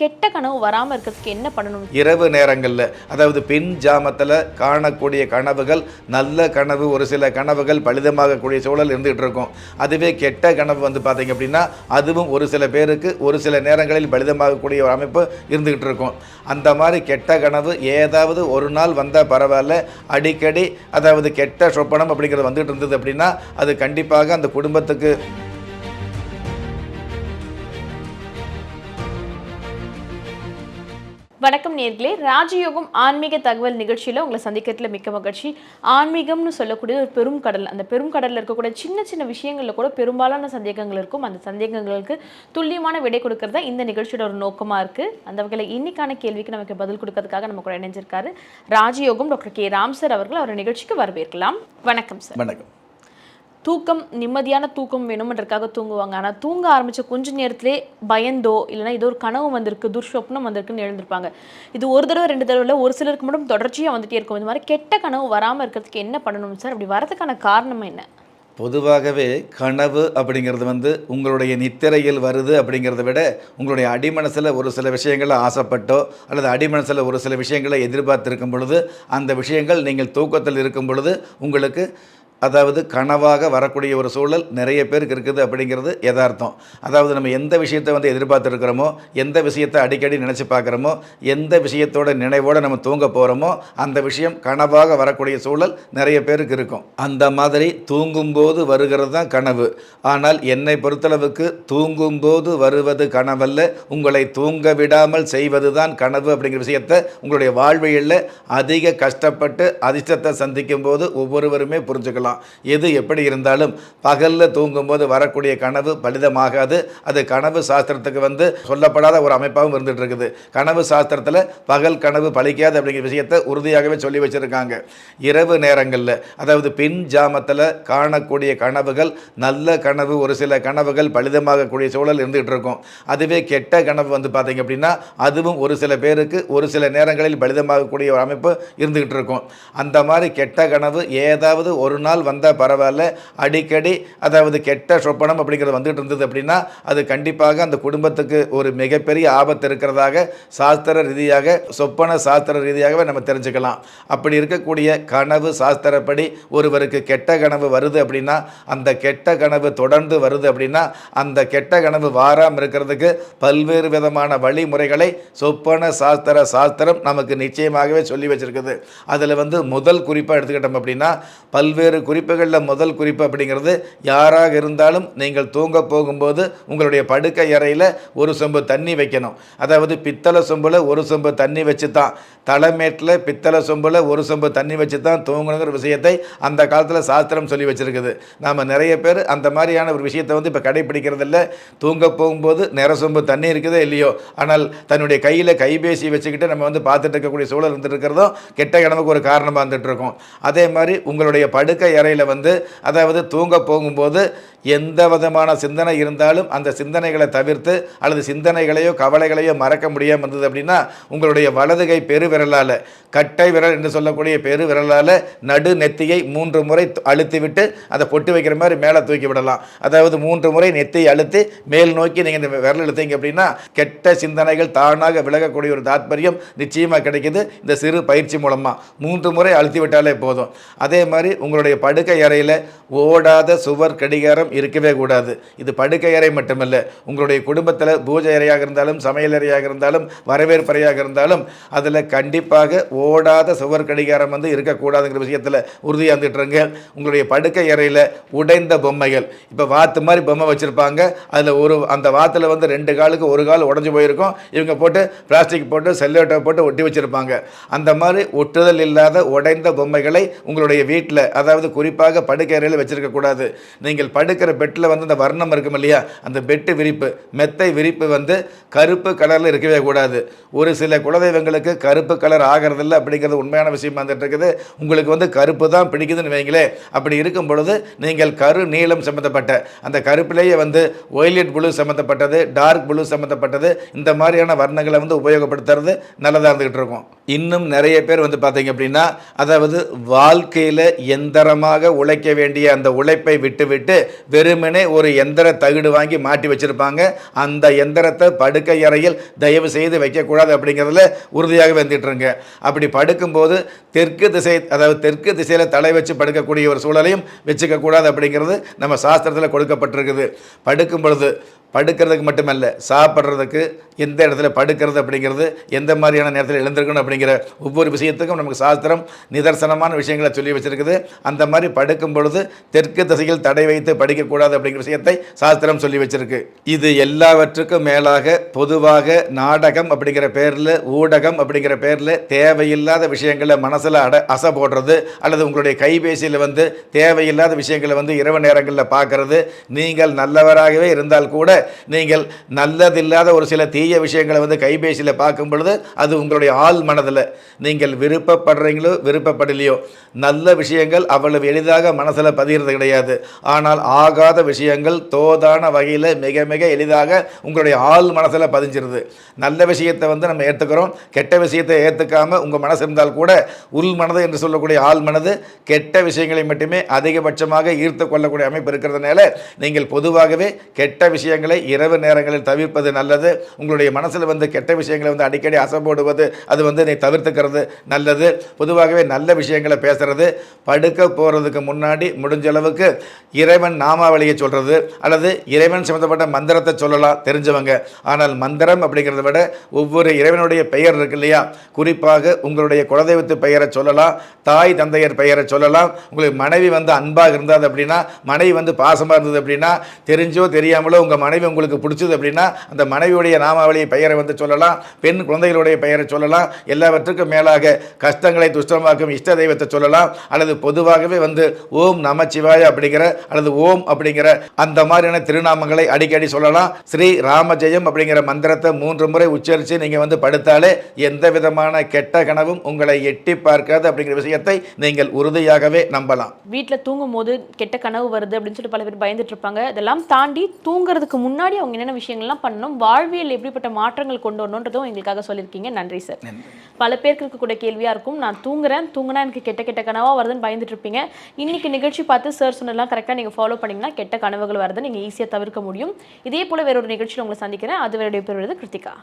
கெட்ட கனவு வராமல் இருக்கிறதுக்கு என்ன பண்ணணும்? இரவு நேரங்களில் அதாவது பெண் ஜாமத்தில் காணக்கூடிய கனவுகள் நல்ல கனவு ஒரு சில கனவுகள் பலிதமாகக்கூடிய சூழல் இருந்துகிட்டு இருக்கும். அதுவே கெட்ட கனவு வந்து பார்த்தீங்க அப்படின்னா அதுவும் ஒரு சில பேருக்கு ஒரு சில நேரங்களில் பலிதமாகக்கூடிய ஒரு அமைப்பு இருந்துகிட்டு இருக்கும். அந்த மாதிரி கெட்ட கனவு ஏதாவது ஒரு நாள் வந்தால் பரவாயில்ல. அடிக்கடி அதாவது கெட்ட சொப்பனம் அப்படிங்கிறது வந்துகிட்டு இருந்தது அப்படின்னா அது கண்டிப்பாக அந்த குடும்பத்துக்கு வணக்கம் நேர்களே. ராஜயோகம் ஆன்மீக தகவல் நிகழ்ச்சியில் உங்களை சந்திக்கிறதுல மிக்க மகிழ்ச்சி. ஆன்மீகம்னு சொல்லக்கூடிய ஒரு பெரும் கடல் அந்த பெரும் கடலில் இருக்கக்கூடிய சின்ன சின்ன விஷயங்களில் கூட பெரும்பாலான சந்தேகங்கள் இருக்கும். அந்த சந்தேகங்களுக்கு துல்லியமான விடை கொடுக்கறது இந்த நிகழ்ச்சியோட ஒரு நோக்கமாக இருக்குது அந்த வகையில் இன்னைக்கான கேள்விக்கு நமக்கு பதில் கொடுக்கறதுக்காக நம்ம கூட இணைஞ்சிருக்காரு ராஜயோகம் டாக்டர் கே. ராம் சார் அவர்கள். அவர் நிகழ்ச்சிக்கு வரவேற்கலாம். வணக்கம் சார். வணக்கம். தூக்கம் நிம்மதியான தூக்கம் வேணுமன்றக்காக தூங்குவாங்க. ஆனால் தூங்க ஆரம்பித்த கொஞ்ச நேரத்திலே பயந்தோ இல்லைன்னா ஏதோ ஒரு கனவு வந்திருக்கு துர்ஷொப்னம் வந்திருக்குன்னு எழுந்திருப்பாங்க. இது ஒரு தடவை ரெண்டு தடவை இல்லை ஒரு சிலருக்கு மட்டும் தொடர்ச்சியாக வந்துட்டே இருக்கும். இந்த மாதிரி கெட்ட கனவு வராமல் இருக்கிறதுக்கு என்ன பண்ணணும் சார்? அப்படி வரதுக்கான காரணம் என்ன? பொதுவாகவே கனவு அப்படிங்கிறது வந்து உங்களுடைய நித்திரையில் வருது அப்படிங்கிறத விட உங்களுடைய அடிமனசில் ஒரு சில விஷயங்களை ஆசைப்பட்டோ அல்லது அடிமனசில் ஒரு சில விஷயங்களை எதிர்பார்த்திருக்கும் பொழுது அந்த விஷயங்கள் நீங்கள் தூக்கத்தில் இருக்கும் பொழுது உங்களுக்கு அதாவது கனவாக வரக்கூடிய ஒரு சூழல் நிறைய பேருக்கு இருக்குது அப்படிங்கிறது யதார்த்தம். அதாவது நம்ம எந்த விஷயத்தை வந்து எதிர்பார்த்துருக்கிறோமோ எந்த விஷயத்தை அடிக்கடி நினச்சி பார்க்குறோமோ எந்த விஷயத்தோட நினைவோடு நம்ம தூங்க போகிறோமோ அந்த விஷயம் கனவாக வரக்கூடிய சூழல் நிறைய பேருக்கு இருக்கும். அந்த மாதிரி தூங்கும்போது வருகிறது தான் கனவு. ஆனால் என்னை பொறுத்தளவுக்கு தூங்கும்போது வருவது கனவல்ல உங்களை தூங்க விடாமல் செய்வது தான் கனவு அப்படிங்கிற விஷயத்தை உங்களுடைய வாழ்வியலில் அதிக கஷ்டப்பட்டு அதிர்ஷ்டத்தை சந்திக்கும் போது ஒவ்வொருவருமே புரிஞ்சுக்கலாம். எது எப்படி இருந்தாலும் பகலில் தூங்கும்போது வரக்கூடிய கனவு பலிதமாகாது. அது கனவு சாஸ்திரத்துக்கு வந்து சொல்லப்படாத ஒரு அமைப்பாகவும் இருந்துட்டு இருக்குது கனவு சாஸ்திரத்தில் பகல் கனவு பலிக்காது அப்படிங்கிற விஷயத்தை உறுதியாகவே சொல்லி வச்சுருக்காங்க. இரவு நேரங்களில் அதாவது பின் ஜாமத்தில் காணக்கூடிய கனவுகள் நல்ல கனவு ஒரு சில கனவுகள் பலிதமாகக்கூடிய சூழல் இருந்துகிட்டு இருக்கும் அதுவே கெட்ட கனவு வந்து பார்த்தீங்க அப்படின்னா அதுவும் ஒரு சில பேருக்கு ஒரு சில நேரங்களில் பலிதமாகக்கூடிய ஒரு அமைப்பு இருந்துகிட்டு இருக்கும் அந்த மாதிரி கெட்ட கனவு ஏதாவது ஒரு நாள் வந்தால் பரவாயில்ல. அடிக்கடி அதாவது கெட்ட சொப்பனம் அப்படிங்கிறது வந்துட்டு இருந்தது அப்படின்னா அது கண்டிப்பாக அந்த குடும்பத்துக்கு ஒரு மிகப்பெரிய ஆபத்து இருக்கிறதாக சாஸ்திர ரீதியாக சொப்பன சாஸ்திர ரீதியாகவே நம்ம தெரிஞ்சுக்கலாம். அப்படி இருக்கக்கூடிய கனவு சாஸ்திரப்படி ஒருவருக்கு கெட்ட கனவு வருது அப்படின்னா அந்த கெட்ட கனவு தொடர்ந்து வருது அப்படின்னா அந்த கெட்ட கனவு வாராமல் இருக்கிறதுக்கு பல்வேறு விதமான வழிமுறைகளை சொப்பன சாஸ்திர சாஸ்திரம் நமக்கு நிச்சயமாகவே சொல்லி வச்சிருக்குது. அதில் வந்து முதல் குறிப்பாக எடுத்துக்கிட்டோம் அப்படின்னா பல்வேறு குறிப்புகளில் முதல் குறிப்பு அப்படிங்கிறது யாராக இருந்தாலும் நீங்கள் தூங்க போகும்போது உங்களுடைய படுக்கை அறையில் ஒரு சொம்பு தண்ணி வைக்கணும். அதாவது பித்தளை சொம்பில் ஒரு சொம்பு தண்ணி வச்சு தான் தலைமேட்டில் பித்தளை சொம்பில் ஒரு சொம்பு தண்ணி வச்சு தான் தூங்கணுங்கிற விஷயத்தை அந்த காலத்தில் சாஸ்திரம் சொல்லி வச்சுருக்குது. நாம் நிறைய பேர் அந்த மாதிரியான ஒரு விஷயத்தை வந்து இப்போ கடைபிடிக்கிறது இல்லை. தூங்க போகும்போது நிற சொம்பு தண்ணி இருக்குதோ இல்லையோ ஆனால் தன்னுடைய கையில் கைபேசி வச்சுக்கிட்டு நம்ம வந்து பார்த்துட்டு இருக்கக்கூடிய சூழல் இருந்துட்டு இருக்கிறதும் கெட்ட கனவுக்கு ஒரு காரணமாக இருந்துகிட்டு இருக்கோம். அதே மாதிரி உங்களுடைய படுக்கை அறையில் வந்து அதாவது தூங்க போகும்போது எந்த விதமான சிந்தனை இருந்தாலும் அந்த சிந்தனைகளை தவிர்த்து அல்லது சிந்தனைகளையோ கவலைகளையோ மறக்க முடியாமல் இருந்தது அப்படின்னா உங்களுடைய வலதுகை பெரு விரலால் கட்டை விரல் என்று சொல்லக்கூடிய பெரு விரலால் நடு நெத்தியை மூன்று முறை அழுத்திவிட்டு அழுத்தி விட்டு அதை பொட்டு வைக்கிற மாதிரி மேலே தூக்கி விடலாம். அதாவது மூன்று முறை நெத்தியை அழுத்தி மேல் நோக்கி நீங்கள் இந்த விரல் இழுத்தீங்க அப்படின்னா கெட்ட சிந்தனைகள் தானாக விலகக்கூடிய ஒரு தாத்பரியம் நிச்சயமாக கிடைக்குது. இந்த சிறு பயிற்சி மூலமாக மூன்று முறை அழுத்தி விட்டாலே போதும். அதே மாதிரி உங்களுடைய படுக்கை அறையில் ஓடாத சுவர் கடிகாரம் இருக்கவே கூடாது. இது படுக்கை அறை மட்டுமல்ல. உங்களுடைய குடும்பத்தில் பூஜை அறையாக இருந்தாலும் சமையல் அறையாக இருந்தாலும் வரவேற்பு அறையாக இருந்தாலும் அதில் கண்டிப்பாக ஓடாத சுவர் கடிகாரம் வந்து இருக்கக்கூடாதுங்கிற விஷயத்தில் உறுதியாக இருந்துட்டுருங்க. உங்களுடைய படுக்கை அறையில் உடைந்த பொம்மைகள். இப்போ வாத்து மாதிரி பொம்மை வச்சுருப்பாங்க. அதில் ஒரு அந்த வாத்தில் வந்து ரெண்டு காலுக்கு ஒரு கால் உடஞ்சி போயிருக்கும். இவங்க போட்டு பிளாஸ்டிக் போட்டு செல்லோட்டை போட்டு ஒட்டி வச்சுருப்பாங்க. அந்த மாதிரி ஒட்டுதல் இல்லாத உடைந்த பொம்மைகளை உங்களுடைய வீட்டில் அதாவது குறிப்பாக படுக்கை அறையில் நீங்கள் படுக்கிற பெட்டில் வந்து அந்த வர்ணம் இருக்கும் இல்லையா? அந்த பெட்டு விரிப்பு மெத்தை விரிப்பு வந்து கருப்பு கலரில் இருக்கவே கூடாது. ஒரு சில குலதெய்வங்களுக்கு கருப்பு கலர் ஆகிறதில்ல அப்படிங்கிறது உண்மையான விஷயம் வந்துட்டு இருக்குது. உங்களுக்கு வந்து கருப்பு தான் பிடிக்குதுன்னு வைங்களேன் அப்படி இருக்கும் பொழுது நீங்கள் கரு நீளம் சம்மந்தப்பட்ட அந்த கருப்பிலேயே வந்து ஒய்லெட் ப்ளூ சம்மந்தப்பட்டது டார்க் ப்ளூ சம்மந்தப்பட்டது இந்த மாதிரியான வர்ணங்களை வந்து உபயோகப்படுத்துறது நல்லதாக இருந்துகிட்டு இருக்கும். இன்னும் நிறைய பேர் வந்து பார்த்தீங்க அப்படின்னா அதாவது வாழ்க்கையில் எந்திரம் கடினமாக உழைக்க வேண்டிய அந்த உழைப்பை விட்டுவிட்டு வெறுமனே ஒரு எந்திர தகுடு வாங்கி மாட்டி வச்சுருப்பாங்க. அந்த எந்திரத்தை படுக்கை அறையில் தயவு செய்து வைக்கக்கூடாது அப்படிங்கிறதுல உறுதியாக வந்துட்டுருங்க. அப்படி படுக்கும்போது தெற்கு திசை அதாவது தெற்கு திசையில் தலை வச்சு படுக்கக்கூடிய ஒரு சூழலையும் வச்சுக்கக்கூடாது அப்படிங்கிறது நம்ம சாஸ்திரத்தில் கொடுக்கப்பட்டிருக்குது. படுக்கும் பொழுது படுக்கிறதுக்கு மட்டுமல்ல சாப்பிட்றதுக்கு எந்த இடத்துல படுக்கிறது அப்படிங்கிறது எந்த மாதிரியான நேரத்தில் எழுந்திருக்கணும் அப்படிங்கிற ஒவ்வொரு விஷயத்துக்கும் நமக்கு சாஸ்திரம் நிதர்சனமான விஷயங்களை சொல்லி வச்சிருக்குது. அந்த மாதிரி படுக்கும் பொழுது தெற்கு திசையில் தடை வைத்து படிக்கக்கூடாது அப்படிங்கிற விஷயத்தை சாஸ்திரம் சொல்லி வச்சிருக்கு. இது எல்லாவற்றுக்கும் மேலாக பொதுவாக நாடகம் அப்படிங்கிற பேரில் ஊடகம் அப்படிங்கிற பேரில் தேவையில்லாத விஷயங்களை மனசில் அட அசை போடுறது அல்லது உங்களுடைய கைபேசியில் வந்து தேவையில்லாத விஷயங்களை வந்து இரவு நேரங்களில் பார்க்கறது நீங்கள் நல்லவராகவே இருந்தால் கூட நீங்கள் நல்லதில்லாத ஒரு சில தீய விஷயங்களை வந்து கைபேசியில் பார்க்கும் பொழுது அது உங்களுடைய ஆள் மனதில். நீங்கள் விருப்பப்படுறீங்களோ விருப்பப்படலையோ. நல்ல விஷயங்கள் அவ்வளவு எளிதாக மனசில் பதிகிறது கிடையாது. ஆனால் ஆகாத விஷயங்கள் தோதான வகையில் மிக மிக எளிதாக உங்களுடைய ஆள் மனசில் பதிஞ்சிருது. நல்ல விஷயத்தை வந்து நம்ம ஏற்றுக்கிறோம் கெட்ட விஷயத்தை ஏற்றுக்காம உங்கள் மனசு இருந்தால் கூட உள் மனது என்று சொல்லக்கூடிய ஆள் மனது கெட்ட விஷயங்களை மட்டுமே அதிகபட்சமாக ஈர்த்து கொள்ளக்கூடிய அமைப்பு இருக்கிறதுனால நீங்கள் பொதுவாகவே கெட்ட விஷயங்கள் இரவு நேரங்களில் தவிர்ப்பது நல்லது. உங்களுடைய மனசில் வந்து கெட்ட விஷயங்களை வந்து அடிக்கடி அசம்போடுவது அது வந்து நீ தவிர்த்துக்கிறது நல்லது. பொதுவாகவே நல்ல விஷயங்களை பேசுறது படுக்க போகிறதுக்கு முன்னாடி முடிஞ்ச அளவுக்கு இறைவன் நாமாவளியை சொல்கிறது அல்லது இறைவன் சம்மந்தப்பட்ட மந்திரத்தை சொல்லலாம் தெரிஞ்சவங்க. ஆனால் மந்திரம் அப்படிங்கிறத விட ஒவ்வொரு இறைவனுடைய பெயர் இருக்கு இல்லையா? குறிப்பாக உங்களுடைய குலதெய்வத்து பெயரை சொல்லலாம் தாய் தந்தையர் பெயரை சொல்லலாம். உங்களுக்கு மனைவி வந்து அன்பாக இருந்தது அப்படின்னா மனைவி வந்து பாசமாக இருந்தது அப்படின்னா தெரிஞ்சோ தெரியாமலோ உங்கள் மனைவி மனைவி உங்களுக்கு பிடிச்சது அப்படின்னா அந்த மனைவியுடைய நாமாவளி பெயரை வந்து சொல்லலாம் பெண் குழந்தைகளுடைய பெயரை சொல்லலாம் எல்லாவற்றுக்கும் மேலாக கஷ்டங்களை துஷ்டமாக்கும் இஷ்ட தெய்வத்தை சொல்லலாம் அல்லது பொதுவாகவே வந்து ஓம் நமச்சிவாய அப்படிங்கிற அல்லது ஓம் அப்படிங்கிற அந்த மாதிரியான திருநாமங்களை அடிக்கடி சொல்லலாம். ஸ்ரீ ராமஜெயம் அப்படிங்கிற மந்திரத்தை மூன்று முறை உச்சரித்து நீங்கள் வந்து படுத்தாலே எந்த விதமான கெட்ட கனவும் உங்களை எட்டி பார்க்காது அப்படிங்கிற விஷயத்தை நீங்கள் உறுதியாகவே நம்பலாம். வீட்டில் தூங்கும் போது கெட்ட கனவு வருது அப்படின்னு சொல்லிட்டு பல பேர் பயந்துட்டு இருப்பாங்க. இதெல்லாம் தாண்டி தூங்குறதுக்கு முன்னாடி அவங்க என்னென்ன விஷயங்கள்லாம் பண்ணணும் வாழ்வியல் எப்படிப்பட்ட மாற்றங்கள் கொண்டு வரணுன்றதும் எங்களுக்காக சொல்லியிருக்கீங்க. நன்றி சார். பல பேருக்கு இருக்கக்கூடிய கேள்வியாக இருக்கும். நான் தூங்குறேன். தூங்குனா எனக்கு கெட்ட கெட்ட கனவா வருதுன்னு பயந்துட்டு இருப்பீங்க. இன்னைக்கு நிகழ்ச்சி பார்த்து சார் சொன்னதெல்லாம் கரெக்டாக நீங்கள் ஃபாலோ பண்ணீங்கன்னா கெட்ட கனவுகள் வருது நீங்கள் ஈஸியாக தவிர்க்க முடியும். இதே போல் வேற ஒரு நிகழ்ச்சியில் உங்களை சந்திக்கிறேன். அது வேறுடைய பெறுவது கிருத்திகா.